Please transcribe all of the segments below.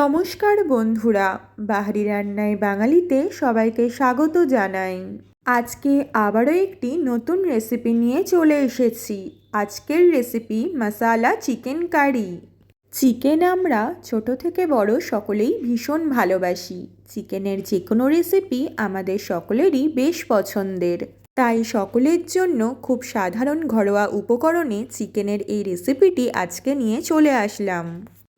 নমস্কার বন্ধুরা, বাহারি রান্নায় বাঙালিতে সবাইকে স্বাগত জানাই। আজকে আবারও একটি নতুন রেসিপি নিয়ে চলে এসেছি। আজকের recipe masala chicken curry chicken আমরা ছোট থেকে বড় সকলেই ভীষণ ভালোবাসি। চিকেনের যে কোনো রেসিপি আমাদের সকলেরই বেশ পছন্দের। তাই সকলের জন্য খুব সাধারণ ঘরোয়া উপকরণে চিকেনের এই রেসিপিটি আজকে নিয়ে চলে আসলাম।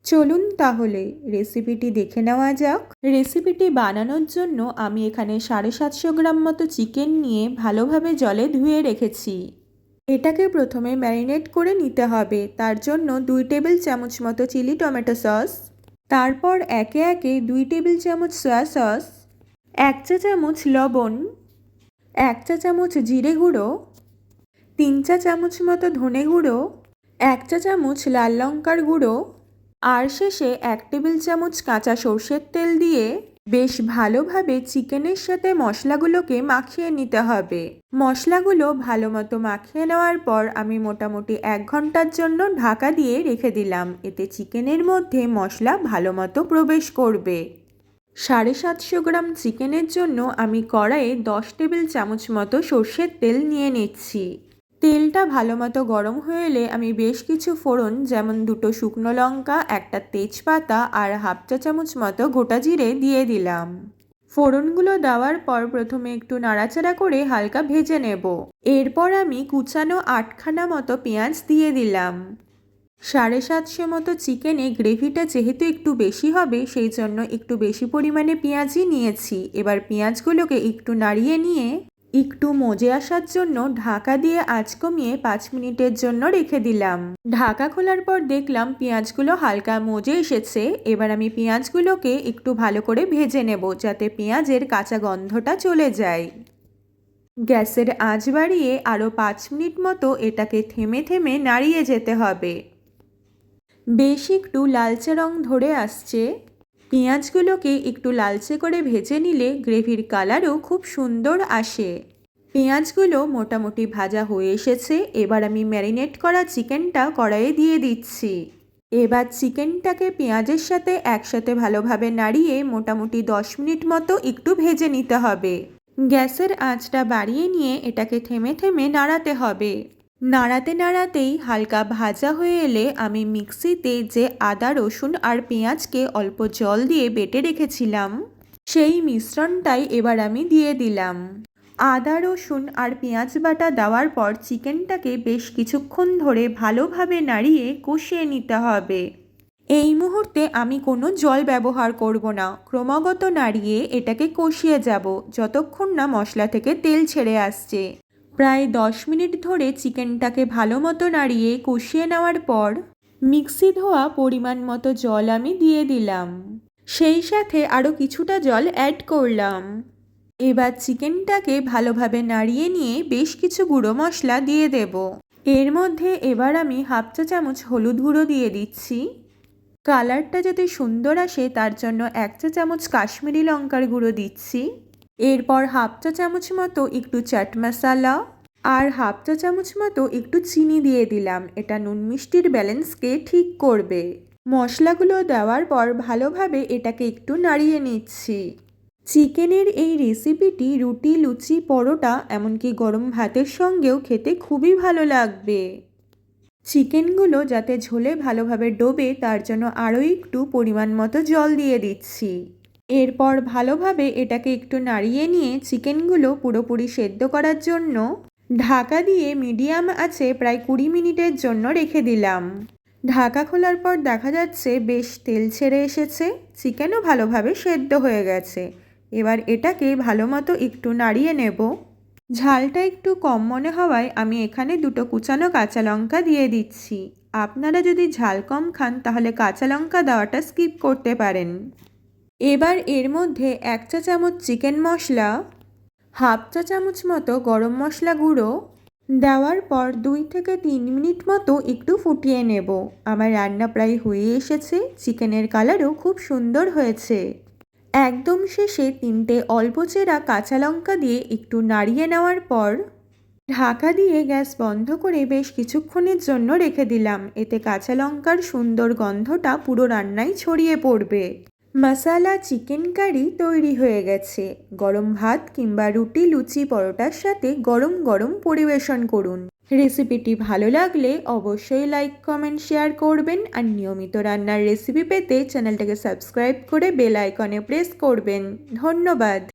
চলুন তাহলে রেসিপিটি দেখে নেওয়া যাক। রেসিপিটি বানানোর জন্য আমি এখানে সাড়ে সাতশো গ্রাম মতো চিকেন নিয়ে ভালোভাবে জলে ধুয়ে রেখেছি। এটাকে প্রথমে ম্যারিনেট করে নিতে হবে। তার জন্য দুই টেবিল চামচ মতো চিলি টমেটো সস তারপর একে একে দুই টেবিল চামচ সয়া সস এক চা চামচ লবণ, এক চা চামচ জিরে গুঁড়ো, তিন চা চামচ মতো ধনে গুঁড়ো, এক চা চামচ লাল লঙ্কার গুঁড়ো আর শেষে এক টেবিল চামচ কাঁচা সর্ষের তেল দিয়ে বেশ ভালোভাবে চিকেনের সাথে মশলাগুলোকে মাখিয়ে নিতে হবে। মশলাগুলো ভালো মতো মাখিয়ে নেওয়ার পর আমি মোটামুটি এক ঘণ্টার জন্য ঢাকা দিয়ে রেখে দিলাম। এতে চিকেনের মধ্যে মশলা ভালো মতো প্রবেশ করবে। সাড়ে সাতশো গ্রাম চিকেনের জন্য আমি কড়াইয়ে দশ টেবিল চামচ মতো সর্ষের তেল নিয়ে নিচ্ছি। তেলটা ভালো মতো গরম হয়ে এলে আমি বেশ কিছু ফোড়ন, যেমন দুটো শুকনো লঙ্কা, একটা তেজপাতা আর হাফ চা চামচ মতো গোটা জিরে দিয়ে দিলাম। ফোড়নগুলো দেওয়ার পর প্রথমে একটু নাড়াচাড়া করে হালকা ভেজে নেব। এরপর আমি কুচানো আটখানা মতো পেঁয়াজ দিয়ে দিলাম। সাড়ে সাতশো মতো চিকেনে গ্রেভিটা যেহেতু একটু বেশি হবে, সেই জন্য একটু বেশি পরিমাণে পেঁয়াজই নিয়েছি। এবার পেঁয়াজগুলোকে একটু নাড়িয়ে নিয়ে একটু মজে আসার জন্য ঢাকা দিয়ে আঁচ কমিয়ে পাঁচ মিনিটের জন্য রেখে দিলাম। ঢাকা খোলার পর দেখলাম পেঁয়াজগুলো হালকা মজে এসেছে। এবার আমি পেঁয়াজগুলোকে একটু ভালো করে ভেজে নেব যাতে পেঁয়াজের কাঁচা গন্ধটা চলে যায়। গ্যাসের আঁচ বাড়িয়ে আরও পাঁচ মিনিট মতো এটাকে থেমে থেমে নাড়িয়ে যেতে হবে। বেশ একটু লালচে রং ধরে আসছে। পেঁয়াজগুলোকে একটু লালচে করে ভেজে নিলে গ্রেভির কালারও খুব সুন্দর আসে। পেঁয়াজগুলো মোটামুটি ভাজা হয়ে এসেছে, এবার আমি ম্যারিনেট করা চিকেনটা কড়াইয়ে দিয়ে দিচ্ছি। এবার চিকেনটাকে পেঁয়াজের সাথে একসাথে ভালোভাবে নাড়িয়ে মোটামুটি দশ মিনিট মতো একটু ভেজে নিতে হবে। গ্যাসের আঁচটা বাড়িয়ে নিয়ে এটাকে থেমে থেমে নাড়াতে হবে। নাড়াতে নাড়াতেই হালকা ভাজা হয়ে এলে আমি মিক্সিতে যে আদা, রসুন আর পেঁয়াজকে অল্প জল দিয়ে বেটে রেখেছিলাম, সেই মিশ্রণটাই এবার আমি দিয়ে দিলাম। আদা, রসুন আর পেঁয়াজ বাটা দেওয়ার পর চিকেনটাকে বেশ কিছুক্ষণ ধরে ভালোভাবে নাড়িয়ে কষিয়ে নিতে হবে। এই মুহূর্তে আমি কোনো জল ব্যবহার করব না। ক্রমাগত নাড়িয়ে এটাকে কষিয়ে যাব, যতক্ষণ না মশলা থেকে তেল ছেড়ে আসছে। প্রায় দশ মিনিট ধরে চিকেনটাকে ভালো মতো নাড়িয়ে কষিয়ে নেওয়ার পর মিক্সি ধোয়া পরিমাণ মতো জল আমি দিয়ে দিলাম। সেই সাথে আরও কিছুটা জল অ্যাড করলাম। এবার চিকেনটাকে ভালোভাবে নাড়িয়ে নিয়ে বেশ কিছু গুঁড়ো মশলা দিয়ে দেব। এর মধ্যে এবার আমি হাফ চা চামচ হলুদ গুঁড়ো দিয়ে দিচ্ছি। কালারটা যাতে সুন্দর আসে, তার জন্য এক চা চামচ কাশ্মীরি লঙ্কার গুঁড়ো দিচ্ছি। এরপর হাফ চা চামচ মতো একটু চাট মশালা আর হাফ চা চামচ মতো একটু চিনি দিয়ে দিলাম। এটা নুন মিষ্টির ব্যালেন্সকে ঠিক করবে। মশলাগুলো দেওয়ার পর ভালোভাবে এটাকে একটু নাড়িয়ে নিচ্ছি। চিকেনের এই রেসিপিটি রুটি, লুচি, পরোটা, এমনকি গরম ভাতের সঙ্গেও খেতে খুবই ভালো লাগবে। চিকেনগুলো যাতে ঝোলে ভালোভাবে ডোবে, তার জন্য আরও একটু পরিমাণ মতো জল দিয়ে দিচ্ছি। এরপর ভালোভাবে এটাকে একটু নাড়িয়ে নিয়ে চিকেনগুলো পুরোপুরি সেদ্ধ করার জন্য ঢাকা দিয়ে মিডিয়াম আছে প্রায় কুড়ি মিনিটের জন্য রেখে দিলাম। ঢাকা খোলার পর দেখা যাচ্ছে বেশ তেল ছেড়ে এসেছে, চিকেনও ভালোভাবে সেদ্ধ হয়ে গেছে। এবার এটাকে ভালো মতো একটু নাড়িয়ে নেব। ঝালটা একটু কম মনে হওয়ায় আমি এখানে দুটো কুচানো কাঁচা লঙ্কা দিয়ে দিচ্ছি। আপনারা যদি ঝাল কম খান, তাহলে কাঁচা লঙ্কা দেওয়াটা স্কিপ করতে পারেন। এবার এর মধ্যে এক চা চামচ চিকেন মশলা, হাফ চা চামচ মতো গরম মশলা গুঁড়ো দেওয়ার পর দুই থেকে তিন মিনিট মতো একটু ফুটিয়ে নেব। আমার রান্না প্রায় হয়ে এসেছে। চিকেনের কালারও খুব সুন্দর হয়েছে। একদম শেষে তিনটে অল্প চেরা কাঁচা লঙ্কা দিয়ে একটু নাড়িয়ে নেওয়ার পর ঢাকা দিয়ে গ্যাস বন্ধ করে বেশ কিছুক্ষণের জন্য রেখে দিলাম। এতে কাঁচা লঙ্কার সুন্দর গন্ধটা পুরো রান্নায় ছড়িয়ে পড়বে। মশালা চিকেন কারি তৈরি হয়ে গেছে। গরম ভাত কিংবা রুটি, লুচি, পরোটার সাথে গরম গরম পরিবেশন করুন। রেসিপিটি ভালো লাগলে অবশ্যই লাইক কমেন্ট শেয়ার করবেন আর নিয়মিত রান্নার রেসিপি পেতে চ্যানেলটাকে সাবস্ক্রাইব করে বেল আইকনে প্রেস করবেন। ধন্যবাদ।